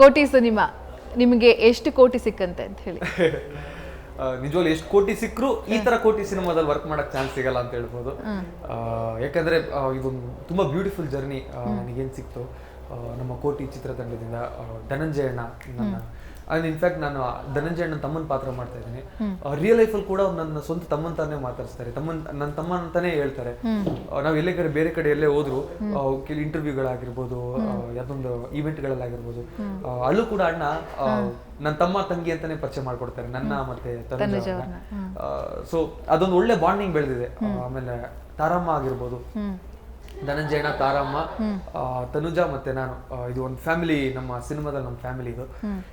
ಕೋಟಿ ಸಿನಿಮಾ ನಿಮಗೆ ಎಷ್ಟು ಕೋಟಿ ಸಿಕ್ಕಂತೆ ಅಂತ ಹೇಳಿ. ನಿಜವಾಗ್ಲೂ ಎಷ್ಟು ಕೋಟಿ ಸಿಕ್ಕರು ಈ ತರ ಕೋಟಿ ಸಿನಿಮಾದಲ್ಲಿ ವರ್ಕ್ ಮಾಡಕ್ ಚಾನ್ಸ್ ಸಿಗಲ್ಲ ಅಂತ ಹೇಳ್ಬೋದು. ಯಾಕಂದ್ರೆ ಇದೊಂದು ತುಂಬಾ ಬ್ಯೂಟಿಫುಲ್ ಜರ್ನಿ ನನಗೇನು ಸಿಕ್ತು? ನಮ್ಮ ಕೋಟಿ ಚಿತ್ರತಂಡದಿಂದ ಧನಂಜಯಣ್ಣ ಧನಂಜಯ ಅಣ್ಣ ನನ್ನ ಇನ್ಫ್ಯಾಕ್ಟ್ ನಾನು ಧನಂಜಯ ಅಣ್ಣನ ತಮ್ಮನ ಪಾತ್ರ ಮಾಡ್ತಾ ಇದ್ದೀನಿ. ರಿಯಲ್ ಲೈಫಲ್ಲಿ ಕೂಡ ನನ್ನ ಸ್ವಂತ ತಮ್ಮನ್ ತಾನೇ ಮಾತಾಡಿಸ್ತಾರೆ. ತಮ್ಮನ್ ನನ್ನ ತಮ್ಮ ಅಂತಾನೆ ಹೇಳ್ತಾರೆ. ನಾವು ಎಲ್ಲೇ ಕಡೆ ಬೇರೆ ಕಡೆ ಎಲ್ಲೇ ಹೋದ್ರು ಇಂಟರ್ವ್ಯೂಗಳಾಗಿರ್ಬೋದು ಯಾವ್ದೊಂದು ಇವೆಂಟ್ಗಳಲ್ಲಾಗಿರ್ಬೋದು ಆ, ಅಲ್ಲೂ ಕೂಡ ಅಣ್ಣ ನನ್ನ ತಮ್ಮ ತಂಗಿ ಅಂತಾನೆ ಪರಿಚಯ ಮಾಡ್ಕೊಡ್ತಾರೆ. ನನ್ನ ಮತ್ತೆ ತನುಜ ಸೊ ಅದೊಂದು ಒಳ್ಳೆ ಬಾಂಡಿಂಗ್ ಬೆಳೆದಿದೆ. ಆಮೇಲೆ ತಾರಮ್ಮ ಆಗಿರ್ಬೋದು. ಧನಂಜಯನ ತಾರಮ್ಮ ತನುಜ ಮತ್ತೆ ನಾನು ಇದು ಒಂದು ಫ್ಯಾಮಿಲಿ ನಮ್ಮ ಸಿನಿಮಾದಲ್ಲಿ ನಮ್ಮ ಫ್ಯಾಮಿಲಿ ಇದು.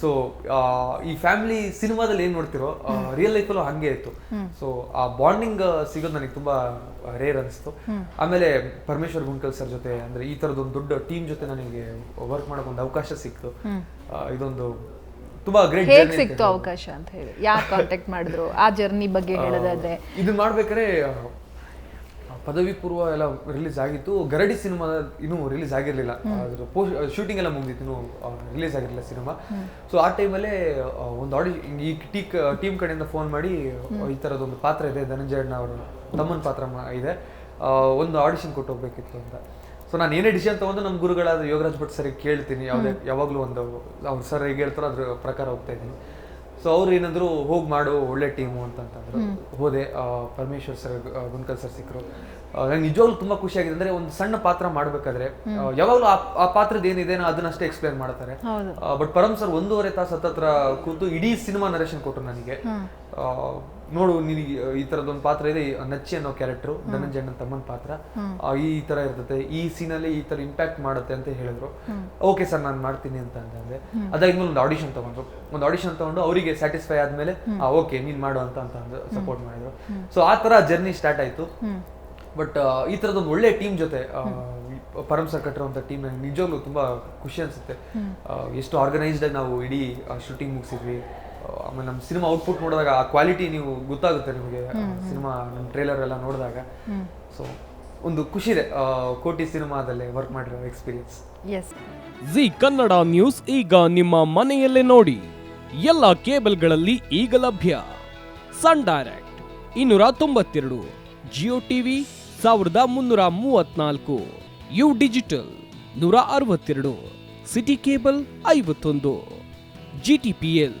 ಸೊ ಈ ಫ್ಯಾಮಿಲಿ ಸಿನಿಮಾದಲ್ಲಿ ಏನ್ ನೋಡ್ತಿರೋ ರಿಯಲ್ ಲೈಫಲ್ಲೂ ಹಂಗೆ ಇತ್ತು. ಸೊ ಆ ಬಾಂಡಿಂಗ್ ಸಿಗೋದು ನನಗೆ ತುಂಬಾ ರೇರ್ ಅನಿಸ್ತು. ಆಮೇಲೆ ಪರಮೇಶ್ವರ್ ಗುಂಡ್ಕಲ್ ಸರ್ ಜೊತೆ ಅಂದ್ರೆ ಈ ತರದೊಂದು ದೊಡ್ಡ ಟೀಮ್ ಜೊತೆ ನನಗೆ ವರ್ಕ್ ಮಾಡೋಕೆ ಒಂದು ಅವಕಾಶ ಸಿಕ್ತು. ಇದೊಂದು ತುಂಬಾ ಗ್ರೇಟ್ ಹೇಗೆ ಸಿಕ್ತು ಅವಕಾಶ ಅಂತ ಹೇಳಿ? ಯಾರು ಕಾಂಟ್ಯಾಕ್ಟ್ ಮಾಡಿದ್ರು? ಆ ಜರ್ನಿ ಬಗ್ಗೆ ಹೇಳೋದಾದ್ರೆ. ಇದು ಮಾಡ್ಬೇಕಾದ್ರೆ ಪದವಿ ಪೂರ್ವ ಎಲ್ಲ ರಿಲೀಸ್ ಆಗಿತ್ತು. ಗರಡಿ ಸಿನಿಮಾ ಇನ್ನೂ ರಿಲೀಸ್ ಆಗಿರ್ಲಿಲ್ಲ. ಅದ್ರ ಪೋಸ್ಟ್ ಶೂಟಿಂಗ್ ಎಲ್ಲ ಮುಗಿದಿತ್ತು. ಇನ್ನೂ ರಿಲೀಸ್ ಆಗಿರಲಿಲ್ಲ ಸಿನಿಮಾ. ಸೊ ಆ ಟೈಮಲ್ಲೇ ಒಂದು ಆಡಿ ಈ ಟೀಕ್ ಟೀಮ್ ಕಡೆಯಿಂದ ಫೋನ್ ಮಾಡಿ ಈ ಥರದೊಂದು ಪಾತ್ರ ಇದೆ. ಧನಂಜಯ ಅಣ್ಣ ಅವರು ತಮ್ಮನ ಪಾತ್ರ ಇದೆ. ಒಂದು ಆಡಿಷನ್ ಕೊಟ್ಟು ಹೋಗ್ಬೇಕಿತ್ತು ಅಂತ. ಸೊ ನಾನು ಏನೇ ಡಿಸಿಷನ್ ತೊಗೊಂಡು ನಮ್ಮ ಗುರುಗಳಾದ ಯೋಗರಾಜ್ ಭಟ್ ಸರಿಗೆ ಕೇಳ್ತೀನಿ. ಯಾವುದೇ ಯಾವಾಗಲೂ ಒಂದು ಅವ್ರು ಸರ್ ಹೇಗೆ ಹೇಳ್ತಾರೋ ಅದ್ರ ಪ್ರಕಾರ ಹೋಗ್ತಾ ಇದ್ದೀನಿ. ಸೊ ಅವ್ರು ಏನಂದ್ರು ಹೋಗಿ ಮಾಡು ಒಳ್ಳೆ ಟೀಮು ಅಂತಂತಂದ್ರು. ಹೋದೆ ಪರಮೇಶ್ವರ್ ಸರ್ ಗುಂಡ್ಕಲ್ ಸರ್ ಸಿಕ್ಕರು ನಂಗೆ ನಿಜವಾಗ್ಲೂ ತುಂಬಾ ಖುಷಿ ಆಗಿದೆ. ಅಂದ್ರೆ ಒಂದು ಸಣ್ಣ ಪಾತ್ರ ಮಾಡ್ಬೇಕಾದ್ರೆ ಯಾವಾಗಲೂ ಆ ಪಾತ್ರದ ಏನಿದೆ ಅದನ್ನಷ್ಟೇ ಎಕ್ಸ್ಪ್ಲೇನ್ ಮಾಡ್ತಾರೆ. ಬಟ್ ಪರಮ್ ಸರ್ ಒಂದೂವರೆ ತಾಸು ಹತ್ತತ್ರ ಕೂತು ಇಡೀ ಸಿನಿಮಾ ನರೇಶನ್ ಕೊಟ್ಟರು ನನಗೆ. ಆ, ನೋಡು ನಿನಗೆ ಈ ತರದೊಂದು ಪಾತ್ರ ಇದೆ ನಚ್ಚಿ ಅನ್ನೋ ಕ್ಯಾರೆಕ್ಟರ್ ಧನಂಜಯನ ತಮ್ಮನ ಪಾತ್ರ. ಆ, ಈ ತರ ಇರ್ತದೆ ಈ ಸೀನಲ್ಲಿ ಈ ತರ ಇಂಪ್ಯಾಕ್ಟ್ ಮಾಡುತ್ತೆ ಅಂತ ಹೇಳಿದ್ರು. ಓಕೆ ಸರ್ ನಾನು ಮಾಡ್ತೀನಿ ಅಂತ ಅಂದ್ರೆ ಅದಾದ್ಮೇಲೆ ಒಂದು ಆಡಿಷನ್ ತಗೊಂಡ್ರು. ಒಂದು ಆಡಿಷನ್ ತಗೊಂಡು ಅವರಿಗೆ ಸ್ಯಾಟಿಸ್ಫೈ ಆದ್ಮೇಲೆ ಓಕೆ ನೀನ್ ಮಾಡು ಅಂತ ಅಂತ ಸಪೋರ್ಟ್ ಮಾಡಿದ್ರು. ಸೊ ಆ ತರ ಜರ್ನಿ ಸ್ಟಾರ್ಟ್ ಆಯ್ತು. ಬಟ್ ಈ ತರದೊಂದು ಒಳ್ಳೆ ಟೀಮ್ ಜೊತೆ ಆ, ಈ ಪರಮ್ ಸರ್ ಕಟ್ಟಿರುವಂತ ಟೀಮ್ ನನಗೆ ನಿಜವಾಗ್ಲೂ ತುಂಬಾ ಖುಷಿ ಅನ್ಸುತ್ತೆ. ಆ, ಎಷ್ಟು ಆರ್ಗನೈಸ್ಡ್ ಆಗಿ ನಾವು ಇಡೀ ಶೂಟಿಂಗ್ ಮುಗಿಸಿದ್ವಿ. ಆಮೇಲೆ ನಮ್ಮ ಸಿನಿಮಾ ಔಟ್ಪುಟ್ ನೋಡಿದಾಗ ಆ ಕ್ವಾಲಿಟಿ ನೀವು ಗೊತ್ತಾಗುತ್ತೆ ನಿಮಗೆ. ಸಿನಿಮಾ ನಮ್ಮ ಟ್ರೇಲರ್ ಎಲ್ಲ ನೋಡಿದಾಗ. ಸೊ ಒಂದು ಖುಷಿ ಇದೆ ಕೋಟಿ ಸಿನಿಮಾದಲ್ಲಿ ವರ್ಕ್ ಮಾಡಿರೋ experience S G Kannada news ಈಗ ನಿಮ್ಮ ಮನೆಯಲ್ಲೇ ನೋಡಿ. ಎಲ್ಲ ಕೇಬಲ್ಗಳಲ್ಲಿ ಈಗ ಲಭ್ಯ. ಸನ್ ಡೈರೆಕ್ಟ್ ಇನ್ನೂರ ತೊಂಬತ್ತೆರಡು. ಜಿಯೋ ಟಿವಿ ಸಾವಿರದ ಮುನ್ನೂರ ಮೂವತ್ನಾಲ್ಕು. ಯು ಡಿಜಿಟಲ್ ನೂರ ಅರವತ್ತೆರಡು. ಸಿಟಿ ಕೇಬಲ್ ಐವತ್ತೊಂದು. G T P L.